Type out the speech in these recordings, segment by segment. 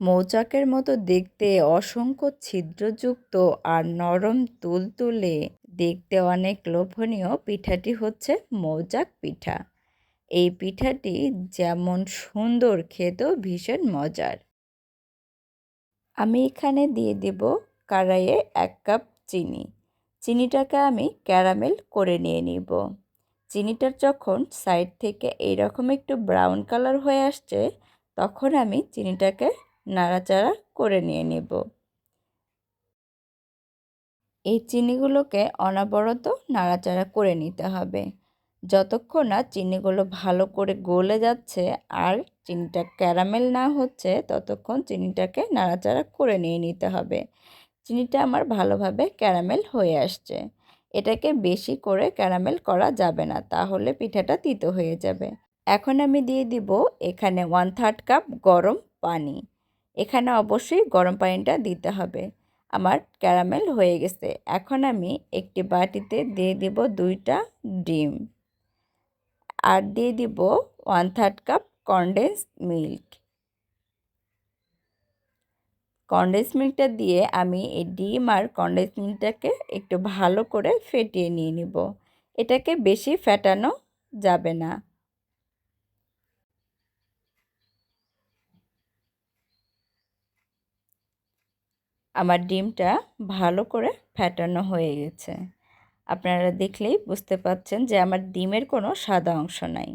মৌচাকের মতো দেখতে অসংখ্য ছিদ্রযুক্ত আর নরম তুলতুলে দেখতে অনেক লোভনীয় পিঠাটি হচ্ছে মৌচাক পিঠা। এই পিঠাটি যেমন সুন্দর, খেতেও ভীষণ মজার। আমি এখানে দিয়ে দেব কড়াইয়ে এক কাপ চিনি। চিনিটাকে আমি ক্যারামেল করে নিয়ে নিব। চিনিটার যখন সাইড থেকে এইরকম একটু ব্রাউন কালার হয়ে আসছে, তখন আমি চিনিটাকে নাড়াচাড়া করে নিয়ে নেব। এই চিনিগুলোকে অনবরত নাড়াচাড়া করে নিতে হবে। যতক্ষণ না চিনিগুলো ভালো করে গলে যাচ্ছে আর চিনিটা ক্যারামেল না হচ্ছে, ততক্ষণ চিনিটাকে নাড়াচাড়া করে নিয়ে নিতে হবে। চিনিটা আমার ভালোভাবে ক্যারামেল হয়ে আসছে। এটাকে বেশি করে ক্যারামেল করা যাবে না, তাহলে পিঠাটা তিতো হয়ে যাবে। এখন আমি দিয়ে দিব এখানে ওয়ান থার্ড কাপ গরম পানি। এখানে অবশ্যই গরম পানিটা দিতে হবে। আমার ক্যারামেল হয়ে গেছে। এখন আমি একটি বাটিতে দিয়ে দিব দুইটা ডিম। আর দিয়ে দিব one third cup condense milk. Condense মিল্কটা দিয়ে আমি এই ডিম আর কনডেন্স মিল্কটাকে একটু ভালো করে ফেটিয়ে নিয়ে নিব। এটাকে বেশি ফেটানো যাবে না। আমার ডিমটা ভালো করে ফ্যাটানো হয়ে গেছে। আপনারা দেখলেই বুঝতে পাচ্ছেন যে আমার ডিমের কোনো সাদা অংশ নাই।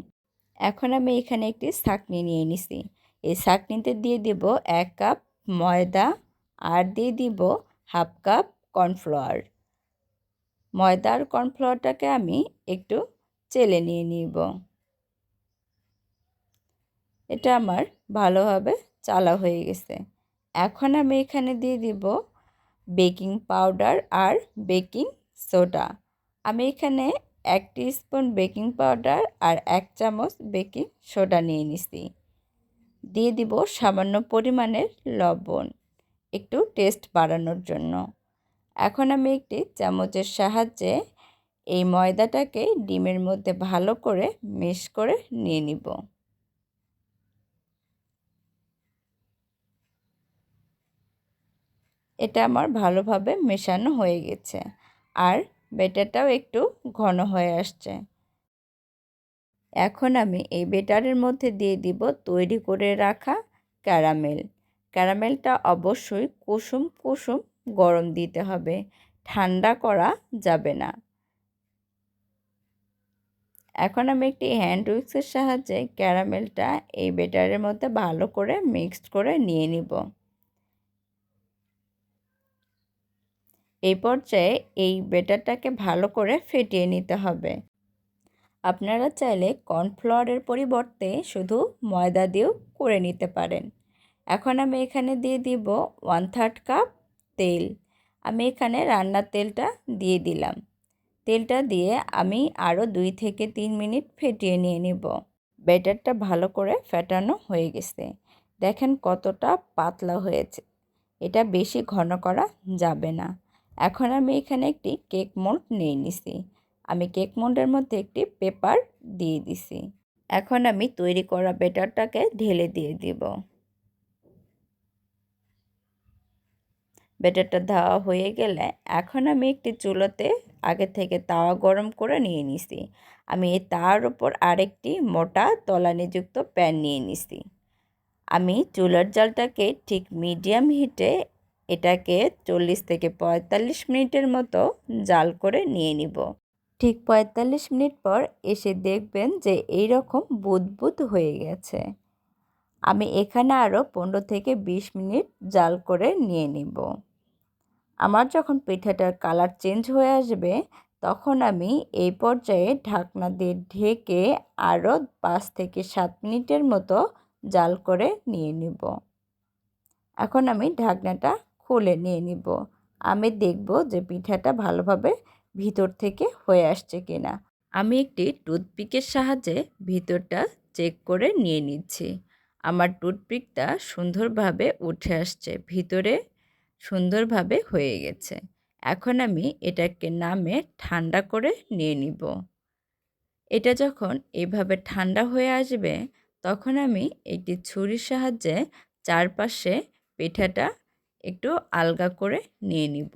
এখন আমি এখানে একটি ছাকনি নিয়ে নিছি। এই ছাকনিতে দিয়ে দিব এক কাপ ময়দা আর দিয়ে দিব হাফ কাপ কর্নফ্লাওয়ার। ময়দা আর কর্নফ্লাওয়ারটাকে আমি একটু চেলে নিয়ে নিব। এটা আমার ভালোভাবে চালা হয়ে গেছে। এখন আমি এখানে দিয়ে দিব বেকিং পাউডার আর বেকিং সোডা। আমি এখানে এক স্পুন বেকিং পাউডার আর এক চামচ বেকিং সোডা নিয়ে নিছি। দিয়ে দিব সামান্য পরিমাণের লবণ, একটু টেস্ট বাড়ানোর জন্য। এখন আমি একটি চামচের সাহায্যে এই ময়দাটাকে ডিমের মধ্যে ভালো করে মিক্স করে নিয়ে নিব। এটা আমার ভালোভাবে মেশানো হয়ে গেছে। আর বেটারটাও একটু ঘন হয়ে আসছে। এখন আমি এই বেটারের মধ্যে দিয়ে দিব তৈরি করে রাখা ক্যারামেল। ক্যারামেলটা অবশ্যই কুসুম কুসুম গরম দিতে হবে। ঠান্ডা করা যাবে না। এখন আমি একটি হ্যান্ড উইক্সের সাহায্যে ক্যারামেলটা এই বেটারের মধ্যে ভালো করে মিক্সড করে নিয়ে নিব। এই পর্যায়ে এই বেটারটাকে ভালো করে ফেটিয়ে নিতে হবে। আপনারা চাইলে কর্নফ্লাওয়ারের পরিবর্তে শুধু ময়দা দিয়েও করে নিতে পারেন। এখন আমি এখানে দিয়ে দিব ওয়ান থার্ড কাপ তেল। আমি এখানে রান্নার তেলটা দিয়ে দিলাম। তেলটা দিয়ে আমি আরও দুই থেকে তিন মিনিট ফেটিয়ে নিয়ে নিব। ব্যাটারটা ভালো করে ফেটানো হয়ে গেছে। দেখেন কতটা পাতলা হয়েছে। এটা বেশি ঘন করা যাবে না। এখন আমি এখানে একটি কেক মোল্ড নিয়ে নিছি। আমি কেক মোল্ডের মধ্যে একটি পেপার দিয়ে দিছি। এখন আমি তৈরি করা বেটারটাকে ঢেলে দিয়ে দিব। বেটারটা দেওয়া হয়ে গেলে এখন আমি একটি চুলোতে আগে থেকে তাওয়া গরম করে নিয়ে নিছি। আমি এই তার উপর আরেকটি মোটা তলানিযুক্ত প্যান নিয়ে নিছি। আমি চুলার জালটাকে ঠিক মিডিয়াম হিটে এটাকে চল্লিশ থেকে পঁয়তাল্লিশ মিনিটের মতো জাল করে নিয়ে নিব। ঠিক পঁয়তাল্লিশ মিনিট পর এসে দেখবেন যে এই রকম বুদবুদ হয়ে গেছে। আমি এখানে আরও পনেরো থেকে বিশ মিনিট জাল করে নিয়ে নিব। আমার যখন পিঠাটার কালার চেঞ্জ হয়ে আসবে, তখন আমি এই পর্যায়ে ঢাকনা দিয়ে ঢেকে আরও পাঁচ থেকে সাত মিনিটের মতো জাল করে নিয়ে নিব। এখন আমি ঢাকনাটা খুলে নিয়ে নিব। আমি দেখব যে পিঠাটা ভালোভাবে ভিতর থেকে হয়ে আসছে কিনা। আমি একটি টুথপিকের সাহায্যে ভিতরটা চেক করে নিয়ে নিচ্ছি। আমার টুথপিকটা সুন্দরভাবে উঠে আসছে, ভিতরে সুন্দরভাবে হয়ে গেছে। এখন আমি এটাকে নামে ঠান্ডা করে নিয়ে নিব। এটা যখন এভাবে ঠান্ডা হয়ে আসবে, তখন আমি একটি ছুরির সাহায্যে চারপাশে পিঠাটা একটু আলগা করে নিয়ে নিব।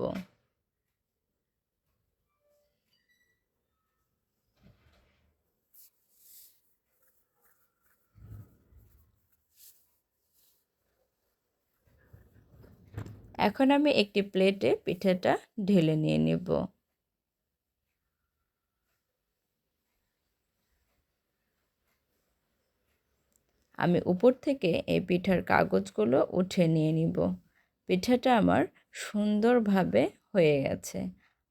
এখন আমি একটি প্লেটে পিঠাটা ঢেলে নিয়ে নেব। আমি উপর থেকে এই পিঠার কাগজগুলো উঠে নিয়ে নিব। পিঠাটা আমার সুন্দরভাবে হয়ে গেছে।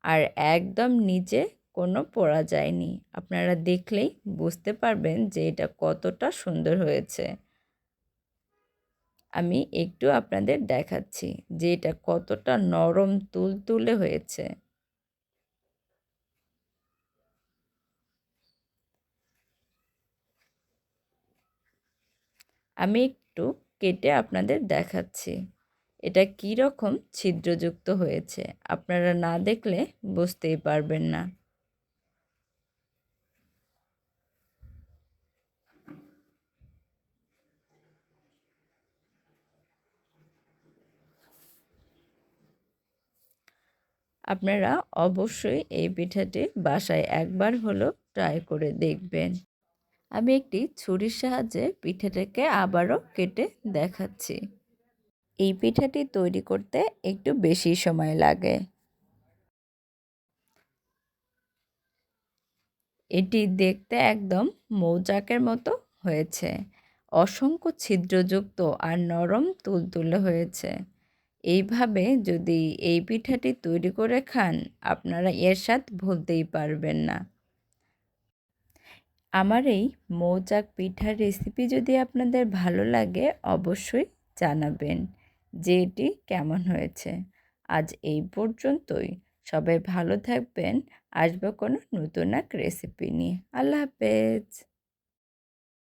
আর একদম নিচে কোনো পোড়া যায়নি। আপনারা দেখলেই বুঝতে পারবেন যে এটা কতটা সুন্দর হয়েছে। আমি একটু আপনাদের দেখাচ্ছি যে এটা কতটা নরম তুলতুলে হয়েছে। আমি একটু কেটে আপনাদের দেখাচ্ছি। এটা কী রকম ছিদ্রযুক্ত হয়েছে? আপনারা না দেখলে বুঝতেই পারবেন না। আপনারা অবশ্যই এই পিঠাটি বাসায় একবার হলো ট্রাই করে দেখবেন। আমি একটি ছুরির সাহায্যে পিঠাটাকে আবারও কেটে দেখাচ্ছি। এই পিঠাটি তৈরি করতে একটু বেশি সময় লাগে। এটি দেখতে একদম মৌচাকের মতো হয়েছে। অসংখ্য ছিদ্রযুক্ত আর নরম তুলতুলে হয়েছে। এইভাবে যদি এই পিঠাটি তৈরি করে খান, আপনারা এর স্বাদ ভুলতেই পারবেন না। আমার এই মৌচাক পিঠার রেসিপি যদি আপনাদের ভালো লাগে, অবশ্যই জানাবেন। যে এটি কেমন হয়েছে। আজ এই পর্যন্তই। সবাই ভালো থাকবেন। আসব কোনো নতুন এক রেসিপি নিয়ে। আল্লাহ হাফেজ।